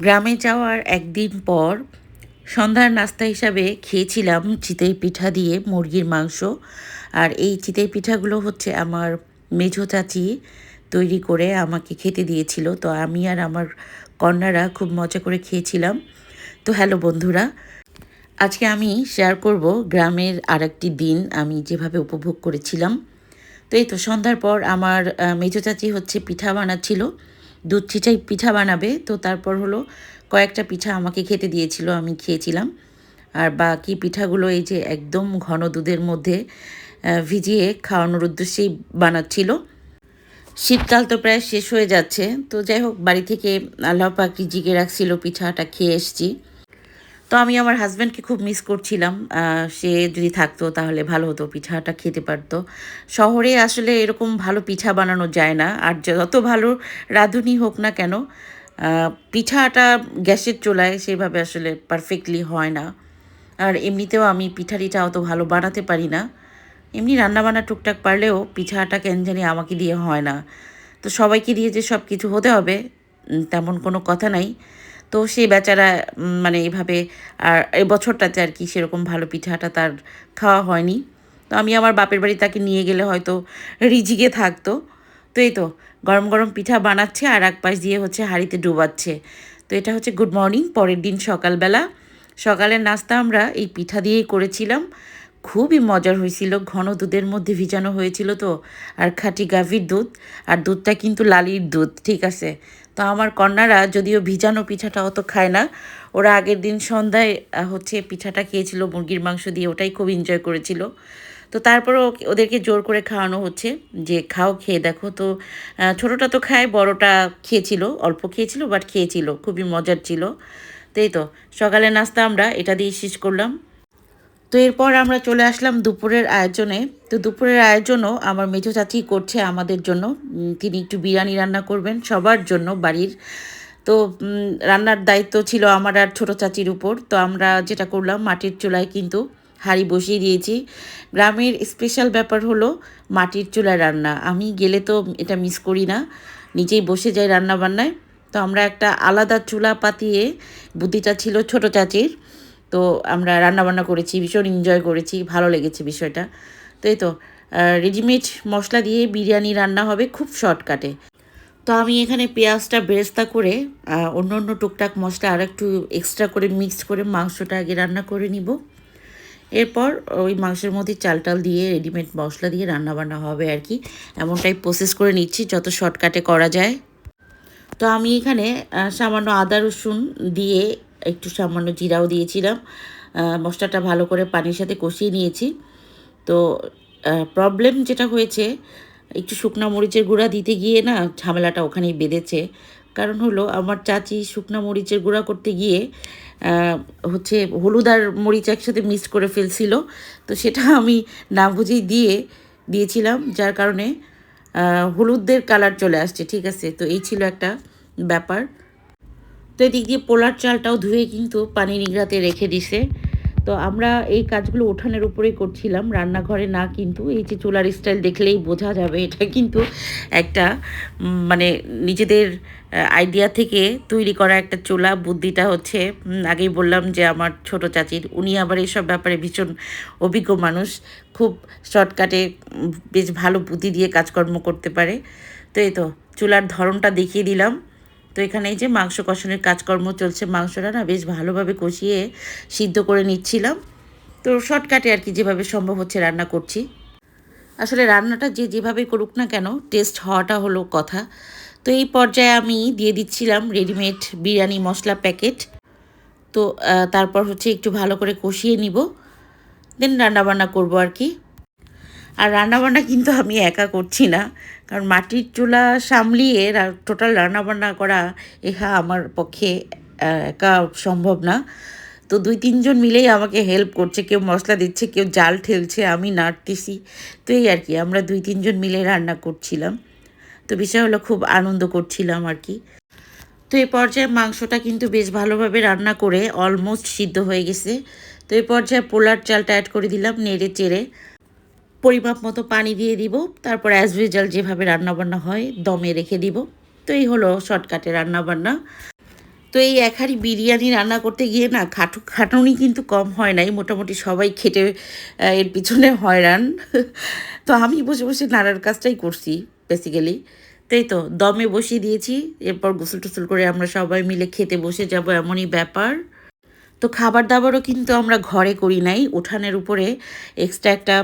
গ্রামে যাওয়ার একদিন পর সন্ধ্যার নাস্তা হিসাবে খেয়েছিলাম চিতই পিঠা দিয়ে মুরগির মাংস। আর এই চিতই পিঠাগুলো হচ্ছে আমার মেঝো চাচি তৈরি করে আমাকে খেতে দিয়েছিল। তো আমি আর আমার কন্যারা খুব মজা করে খেয়েছিলাম। তো হ্যালো বন্ধুরা, আজকে আমি শেয়ার করব গ্রামের আরেকটি দিন আমি যেভাবে উপভোগ করেছিলাম। তো এই তো সন্ধ্যার পর আমার মেজো চাচি হচ্ছে পিঠা বানাচ্ছিল। দুধ চিটাই পিঠা বানাবে। তো তারপর হলো কয়েকটা পিঠা আমাকে খেতে দিয়েছিল, আমি খেয়েছিলাম। আর বাকি পিঠাগুলো এই যে একদম ঘন দুধের মধ্যে ভিজিয়ে খাওয়ানোর উদ্দেশ্যেই বানাচ্ছিল। শীতকাল তো প্রায় শেষ হয়ে যাচ্ছে। তো যাই হোক, বাড়ি থেকে আল্লাহ পাকি জিগে রাখছিল, পিঠাটা খেয়ে এসছি। তো আমি আমার হাজব্যান্ডকে খুব মিস করছিলাম। সে যদি থাকতো তাহলে ভালো হতো, পিঠাটা খেতে পারতো। শহরে আসলে এরকম ভালো পিঠা বানানো যায় না। আর যত ভালো রাঁধুনি হোক না কেন পিঠাটা গ্যাসের চুলায় সেভাবে আসলে পারফেক্টলি হয় না। আর এমনিতেও আমি পিঠা টিঠা অত ভালো বানাতে পারি না। এমনি রান্নাবান্না টুকটাক পারলেও পিঠাটা কেন জানি আমাকে দিয়ে হয় না। তো সবাইকে দিয়ে যে সব কিছু হতে হবে তেমন কোনো কথা নাই। তো সেই বেচারা মানে এভাবে আর এই বছরটাতে আর কি সেরকম ভালো পিঠাটা তার খাওয়া হয়নি। তো আমি আমার বাপের বাড়ি তাকে নিয়ে গেলে হয়তো রিজিকে থাকতো। তো এই তো, গরম গরম পিঠা বানাচ্ছে আর এক পাশ দিয়ে হচ্ছে হাঁড়িতে ডুবাচ্ছে। তো এটা হচ্ছে গুড মর্নিং, পরের দিন সকালবেলা। সকালের নাস্তা আমরা এই পিঠা দিয়েই করেছিলাম। খুবই মজার হয়েছিল। ঘন দুধের মধ্যে ভিজানো হয়েছিল তো, আর খাঁটি গাভীর দুধ, আর দুধটা কিন্তু লালির দুধ, ঠিক আছে? তো আমার কন্যারা যদিও ভিজানো পিঠাটা অত খায় না, ওরা আগের দিন সন্ধ্যায় হচ্ছে পিঠাটা খেয়েছিল, মুরগির মাংস দিয়ে, ওটাই খুব এনজয় করেছিল। তো তারপরও ওদেরকে জোর করে খাওয়ানো হচ্ছে, যে খাও, খেয়ে দেখো। তো ছোটোটা তো খায়, বড়টা খেয়েছিল, অল্প খেয়েছিল বাট খেয়েছিল, খুবই মজার ছিল। তাই তো সকালে নাস্তা আমরা এটা দিয়ে শেষ করলাম। তো এরপর আমরা চলে আসলাম দুপুরের আয়োজনে। তো দুপুরের আয়োজনও আমার মেজো চাচি করছে আমাদের জন্য। তিনি একটু বিরিয়ানি রান্না করবেন সবার জন্য বাড়ির। তো রান্নার দায়িত্ব ছিল আমার আর ছোটো চাচির উপর। তো আমরা যেটা করলাম, মাটির চুলায় কিন্তু হাঁড়ি বসিয়ে দিয়েছি। গ্রামের স্পেশাল ব্যাপার হলো মাটির চুলায় রান্না। আমি গেলে তো এটা মিস করি না, নিজেই বসে যাই রান্না বান্নায় তো আমরা একটা আলাদা চুলা পাতিয়ে, বুদ্ধিটা ছিল ছোটো চাচির। তো আমরা রান্নাবান্না করেছি, ভীষণ এনজয় করেছি, ভালো লেগেছে বিষয়টা। তো? এই তো রেডিমেড মশলা দিয়ে বিরিয়ানি রান্না হবে খুব শর্টকাটে তো আমি এখানে পেঁয়াজটা বেরেস্তা করে অন্য অন্য টুকটাক মশলা আর একটু এক্সট্রা করে মিক্স করে মাংসটা আগে রান্না করে নিব। এরপর ওই মাংসের মধ্যে চাল টাল দিয়ে রেডিমেড মশলা দিয়ে রান্না বান্না হবে আর কি। এমনটাই প্রসেস করে নিচ্ছি যত শর্টকাটে করা যায়। তো আমি এখানে সামান্য আদা রসুন দিয়ে একটু সামান্য জিরাও দিয়েছিলাম। মশলাটা ভালো করে পানির সাথে কষিয়ে নিয়েছি। তো প্রবলেম যেটা হয়েছে, একটু শুকনা মরিচের গুঁড়া দিতে গিয়ে না ঝামেলাটা ওখানেই বেঁধেছে। কারণ হলো, আমার চাচি শুকনা মরিচের গুঁড়া করতে গিয়ে হচ্ছে হলুদ আর মরিচ একসাথে মিক্স করে ফেলছিল। তো সেটা আমি না বুঝেই দিয়ে দিয়েছিলাম, যার কারণে হলুদের কালার চলে আসছে, ঠিক আছে? তো এই ছিল একটা ব্যাপার। তো এদিক দিয়ে পোলার চালটাও ধুয়ে কিন্তু পানি নিগড়াতে রেখে দিছে। তো আমরা এই কাজগুলো উঠানের উপরেই করছিলাম, রান্নাঘরে না কিন্তু এই যে চুলার স্টাইল দেখলেই বোঝা যাবে এটা কিন্তু একটা মানে নিজেদের আইডিয়া থেকে তৈরি করা একটা চুলা। বুদ্ধিটা হচ্ছে আগেই বললাম যে আমার ছোট চাচির, উনি আবার এইসব ব্যাপারে ভীষণ অভিজ্ঞ মানুষ। খুব শর্টকাটে বেশ ভালো বুদ্ধি দিয়ে কাজকর্ম করতে পারে। তো এই তো, চুলার ধরনটা দেখিয়ে দিলাম। তো এখানে এই যে মাংস কষানোর কাজকর্ম চলছে, মাংসটা না বেশ ভালোভাবে কষিয়ে সিদ্ধ করে নিচ্ছিলাম। তো শর্টকাটে আর কি যেভাবে সম্ভব হচ্ছে রান্না করছি। আসলে রান্নাটা যে যেভাবে করুক না কেন, টেস্ট হওয়াটা হলো কথা। তো এই পর্যায়ে আমি দিয়ে দিচ্ছিলাম রেডিমেড বিরিয়ানি মশলা প্যাকেট। তো তারপর হচ্ছে একটু ভালো করে কষিয়ে নিব। দেন রান্নাবান্না করব আর কি। আর রান্নাবান্না কিন্তু আমি একা করছি না। কারণ মাটির চুলা সামলিয়ে টোটাল রান্নাবান্না করা এহা আমার পক্ষে একা সম্ভব না। তো দুই তিনজন মিলেই আমাকে হেল্প করছে, কেউ মশলা দিচ্ছে, কেউ জাল ঠেলছে, আমি নাড়তেছি। তো এই আর কি, আমরা দুই তিনজন মিলে রান্না করছিলাম। তো বিষয় হলো খুব আনন্দ করছিলাম আর কি। তো এই পর্যায়ে মাংসটা কিন্তু বেশ ভালোভাবে রান্না করে অলমোস্ট সিদ্ধ হয়ে গেছে। তো এই পর্যায়ে পোলার চালটা অ্যাড করে দিলাম নেড়ে চেড়ে পরিমাপ মতো পানি দিয়ে দিব। তারপর অ্যাজ ইউজাল যেভাবে রান্নাবান্না হয়, দমে রেখে দিব। তো এই হলো শর্টকাটে রান্নাবান্না। তো এই এক বিরিয়ানি রান্না করতে গিয়ে না খাটু, খাটুনি কিন্তু কম হয় নাই। মোটামুটি সবাই খেটে এর পিছনে হয়রান। তো আমি বসে বসে নাড়ার কাজটাই করছি বেসিক্যালি তাই তো, দমে বসিয়ে দিয়েছি। এরপর গোসল টোসল করে আমরা সবাই মিলে খেতে বসে যাব এমনই ব্যাপার। তো খাবার দাবারও কিন্তু আমরা ঘরে করি নাই। উঠানের উপরে এক্সট্রা একটা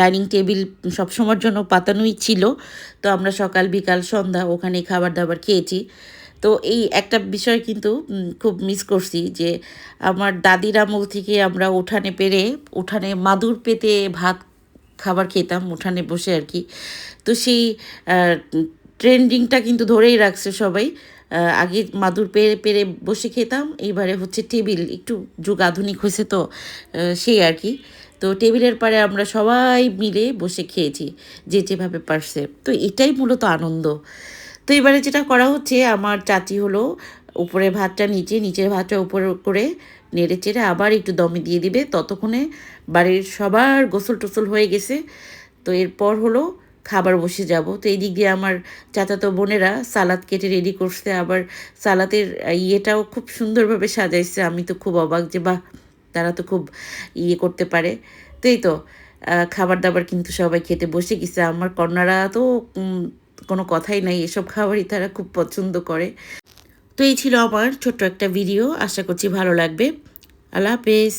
ডাইনিং টেবিল সবসময়ের জন্য পাতানোই ছিল। তো আমরা সকাল, বিকাল, সন্ধ্যা ওখানে খাবার দাবার খেয়েছি। তো এই একটা বিষয় কিন্তু খুব মিস করছি যে আমার দাদির আমল থেকে আমরা উঠানে পেরে, উঠানে মাদুর পেতে ভাত খাবার খেতাম উঠানে বসে আর কি। তো সেই ট্রেন্ডিংটা কিন্তু ধরেই রাখছে সবাই। আগে মাদুর পেরে পেরে বসে খেতাম, এইবারে হচ্ছে টেবিল, একটু যুগ আধুনিক হয়েছে তো সেই আর কি। তো টেবিলের পারে আমরা সবাই মিলে বসে খেয়েছি, যে যেভাবে পারছে। তো এটাই মূলত আনন্দ। তো এবারে যেটা করা হচ্ছে, আমার চাচি হলো উপরে ভাতটা নিচে, নিচের ভাতটা উপরে করে নেড়ে চেড়ে আবার একটু দমে দিয়ে দিবে। ততক্ষণে বাড়ির সবার গোসল টোসল হয়ে গেছে। তো এরপর হলো খাবার বসে যাব। তো এই দিক দিয়ে আমার চাচাতো বোনেরা সালাদ কেটে রেডি করছে। আবার সালাদের ইয়েটাও খুব সুন্দরভাবে সাজাইছে। আমি তো খুব অবাক যে, বাহ, তারা তো খুব ইয়ে করতে পারে। তো এই তো খাবার দাবার কিন্তু সবাই খেতে বসে গেছে। আমার কন্যারা তো কোনো কথাই নাই। এসব খাবারই তারা খুব পছন্দ করে। তো এই ছিল আমার ছোট্ট একটা ভিডিও। আশা করছি ভালো লাগবে। আল্লাহ হাফেজ।